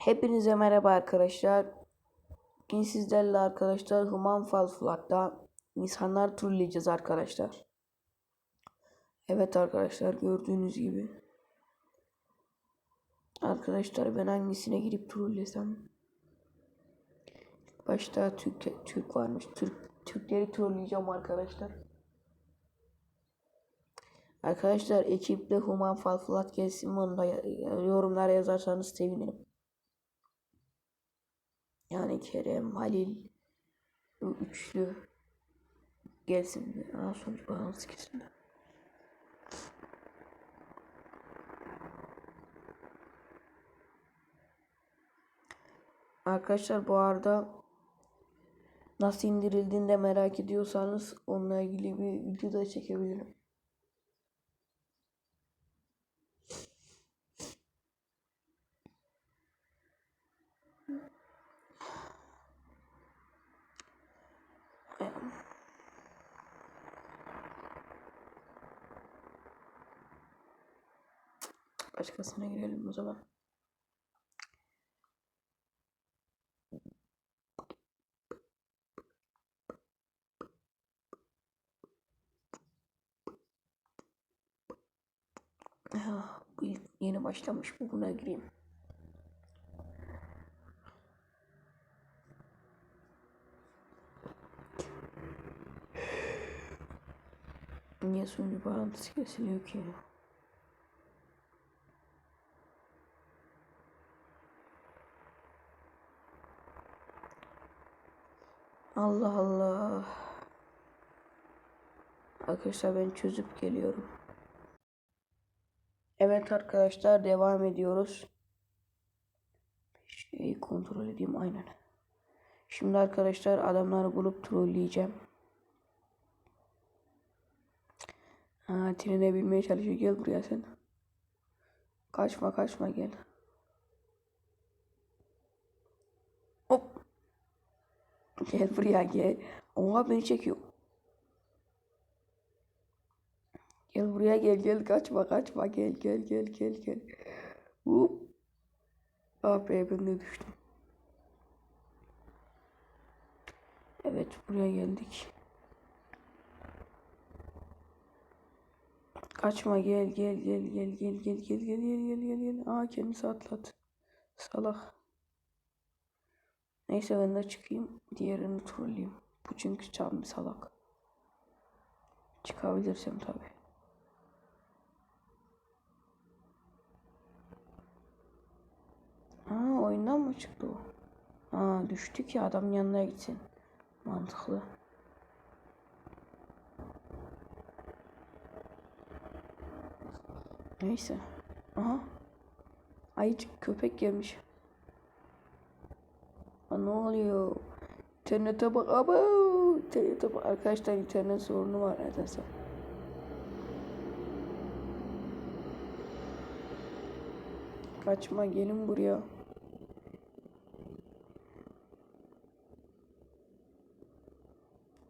Hepinize merhaba arkadaşlar. Bugün sizlerle arkadaşlar Human Fall Flat'ta insanlar turlayacağız arkadaşlar. Evet arkadaşlar gördüğünüz gibi. Arkadaşlar ben hangisine girip trollesem? Başta Türk Türk varmış. Türk Türkleri trolleyeceğim arkadaşlar. Arkadaşlar ekiple Human Fall Flat gelsin da yorumlara yazarsanız sevinirim. Yani Kerem, Halil, bu üçlü gelsin. Aa, sonuç bağlantısı kesildi. Arkadaşlar bu arada nasıl indirildiğini de merak ediyorsanız onunla ilgili bir video da çekebilirim. Başkasına girelim o zaman. Ah, bu yeni başlamış bu buna gireyim. Niye sunucu bağlantısı kesiliyor ki? Allah Allah. Arkadaşlar ben çözüp geliyorum. Evet arkadaşlar devam ediyoruz. Şeyi kontrol edeyim aynen. Şimdi arkadaşlar adamları bulup trolleyeceğim. Ha, trene binmeye çalışıyor. Gel buraya sen. Kaçma kaçma gel. Hop. Gel buraya gel. Oha beni çekiyor. Gel buraya gel gel kaçma kaçma gel gel gel gel gel. Hop. Ah be ben de düştüm. Evet buraya geldik. Kaçma gel gel gel gel gel gel gel gel gel gel gel. Aa kendisi atlat. Salak. Neyse ben de çıkayım. Diğerini trolleyeyim. Bu çünkü tam bir salak. Çıkabilirsem tabi. Aa oyundan mı çıktı o? Aa düştü ki adam yanına gitsin. Mantıklı. Neyse. Aha. Ayıcık köpek gelmiş. Ne oluyor? İnternete bak. Aba! İnternete bak. Arkadaşlar internet sorunu var nedense. Kaçma gelin buraya.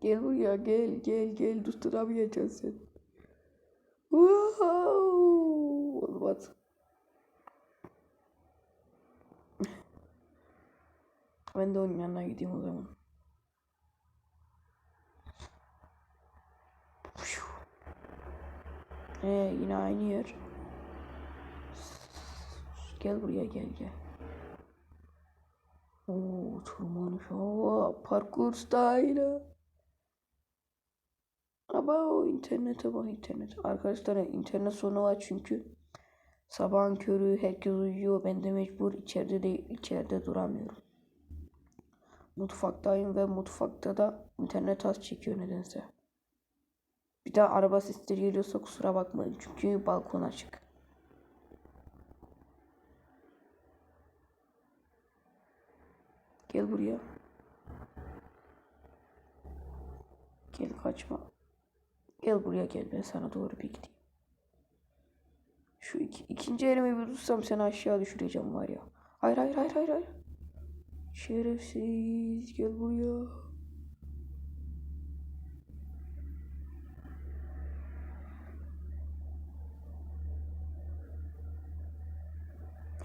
Gel buraya gel gel gel durduramayacaksın. Wow! Ben de onun yanına gideyim o zaman. Ee, yine aynı yer. Gel buraya gel gel. Oo, tırmanış. Oo, parkur style. Ama o internete bak internet. Arkadaşlar internet sorunu var çünkü. Sabahın körü herkes uyuyor. Ben de mecbur içeride değil içeride duramıyorum. Mutfaktayım ve mutfakta da internet az çekiyor nedense. Bir daha araba sesleri geliyorsa kusura bakmayın çünkü balkon açık. Gel buraya. Gel kaçma. Gel buraya gel ben sana doğru bir gideyim. Şu iki, ikinci elimi bir tutsam seni aşağı düşüreceğim var ya. Hayır hayır hayır hayır hayır. Şerefsiz gel buraya.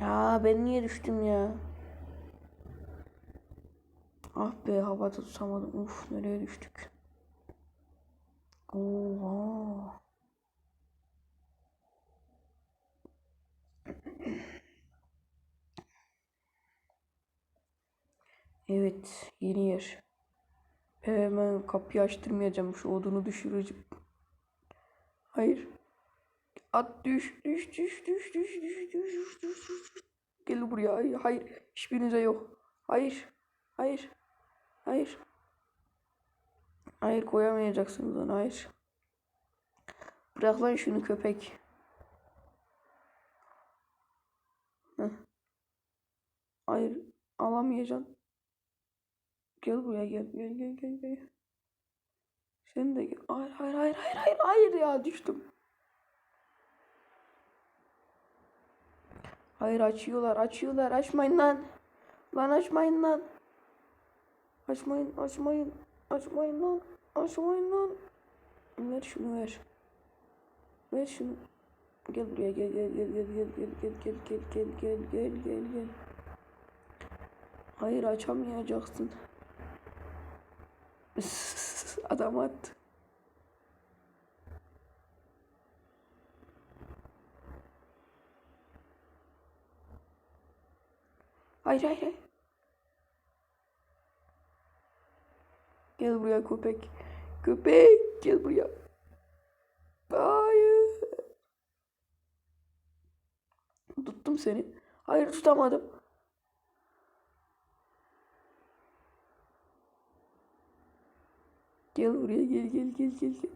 Aa ben niye düştüm ya? Ah be havada tutamadım. Uf nereye düştük? Oha. Evet yeni yer. Hemen kapıyı açtırmayacağım. Şu odunu düşüreceğim. Hayır. At düş düş düş düş düş düş düş düş düş. Gel buraya. Hayır, hayır. Hiçbirinize yok. Hayır. Hayır. Hayır. Hayır koyamayacaksınız onu. Hayır. Bırak lan şunu köpek. Hayır. Alamayacaksın. Gel buraya gel. Gel gel gel gel. Sen de gel. Hayır hayır hayır hayır hayır hayır ya düştüm. Hayır açıyorlar açıyorlar açmayın lan. Lan açmayın lan. Açmayın açmayın. Açmayın lan. Açmayın lan. Ver şunu ver. Ver şunu. Gel buraya gel gel gel gel gel gel gel gel gel gel gel gel gel gel. Hayır açamayacaksın. Adam attı. Hayır hayır. Gel buraya köpek. Köpek gel buraya. Hayır. Tuttum seni. Hayır tutamadım. Gel buraya gel gel gel gel gel.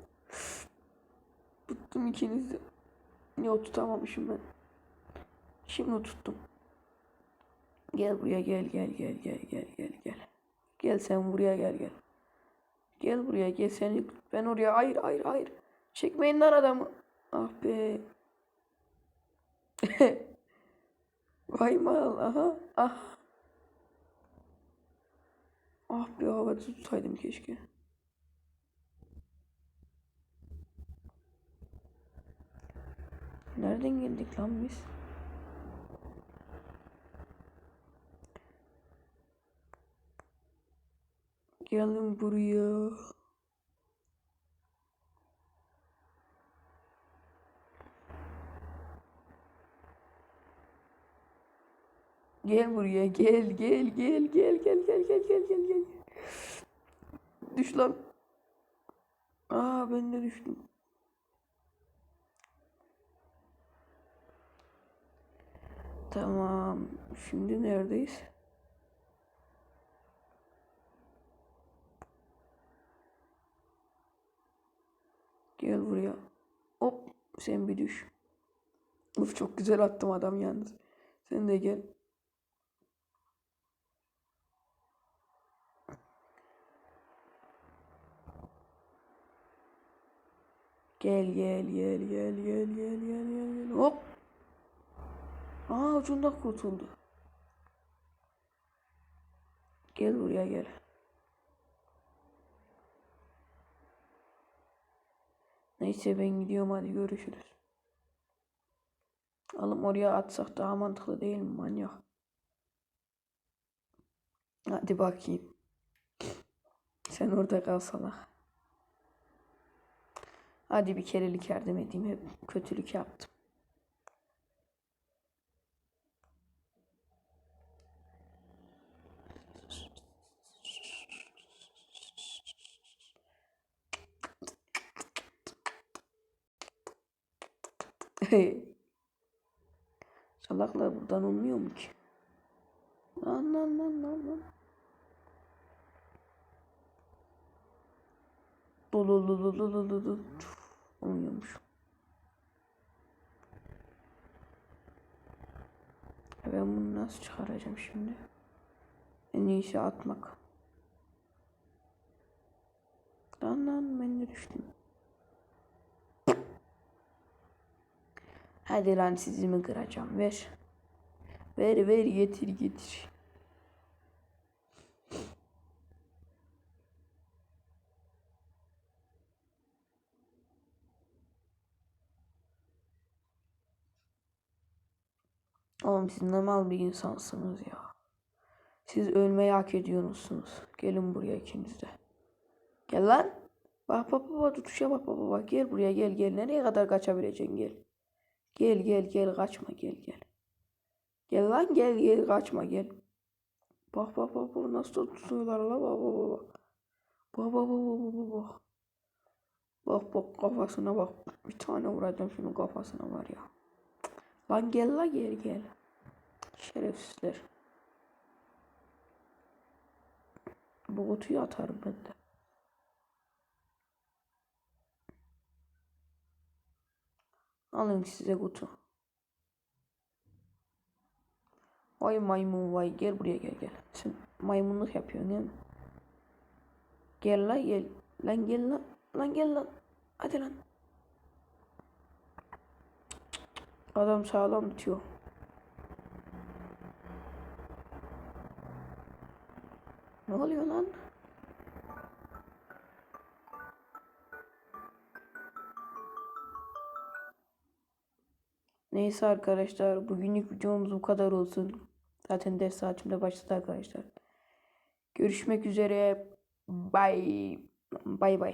Tuttum ikinizi. Yok tutamamışım ben. Şimdi tuttum. Gel buraya gel gel gel gel gel gel gel. Gel sen buraya gel gel. Gel buraya gel seni ben oraya hayır hayır hayır. Çekmeyin lan adamı. Ah be. Vay mal aha ah. Ah be havada tutsaydım keşke. Nereden geldik lan biz? Gelin buraya. Gel buraya gel gel gel gel gel gel gel gel gel gel. Düş lan. Aa ben de düştüm. Tamam. Şimdi neredeyiz? Gel buraya. Hop sen bir düş. Uf çok güzel attım adam yalnız. Sen de gel. Gel gel gel gel gel gel gel gel. Hop. Aa ucundan kurtuldu. Gel buraya gel. Neyse ben gidiyorum hadi görüşürüz. Alım oraya atsak daha mantıklı değil mi manyak? Hadi bakayım. Sen orada kalsana. Hadi bir kerelik yardım edeyim. Hep kötülük yaptım. Buradan olmuyor mu ki? Lan lan lan lan lan. Dolu dolu dolu dolu dolu. Olmuyormuş. E Ben bunu nasıl çıkaracağım şimdi? En iyisi atmak. Lan lan ben de düştüm. Hadi lan sizi mi kıracağım ver. Ver ver getir getir. Oğlum siz ne mal bir insansınız ya. Siz ölmeyi hak ediyorsunuz. Gelin buraya ikiniz de. Gel lan. Bak bak bak tutuşa bak bak bak. Gel buraya gel gel. Nereye kadar kaçabileceksin gel. Gel gel gel kaçma gel gel. Gel lan gel gel kaçma gel. Bak bak bak bak nasıl tutuyorlar la bak bak bak. Bak bak bak bak bak bak. Bak bak kafasına bak. Bir tane vuracağım şunun kafasına var ya. Lan gel la gel gel. Şerefsizler. Bu kutuyu atarım ben de. Alın size kutu. Vay maymun vay gel buraya gel gel. Sen maymunluk yapıyorsun değil mi? Gel la gel. Lan gel lan. Lan gel lan. Hadi lan. Adam sağlam tutuyor. Ne oluyor lan? Neyse arkadaşlar bugünlük videomuz bu kadar olsun. Zaten ders saatimde başladı arkadaşlar. Görüşmek üzere. Bye. Bye bye.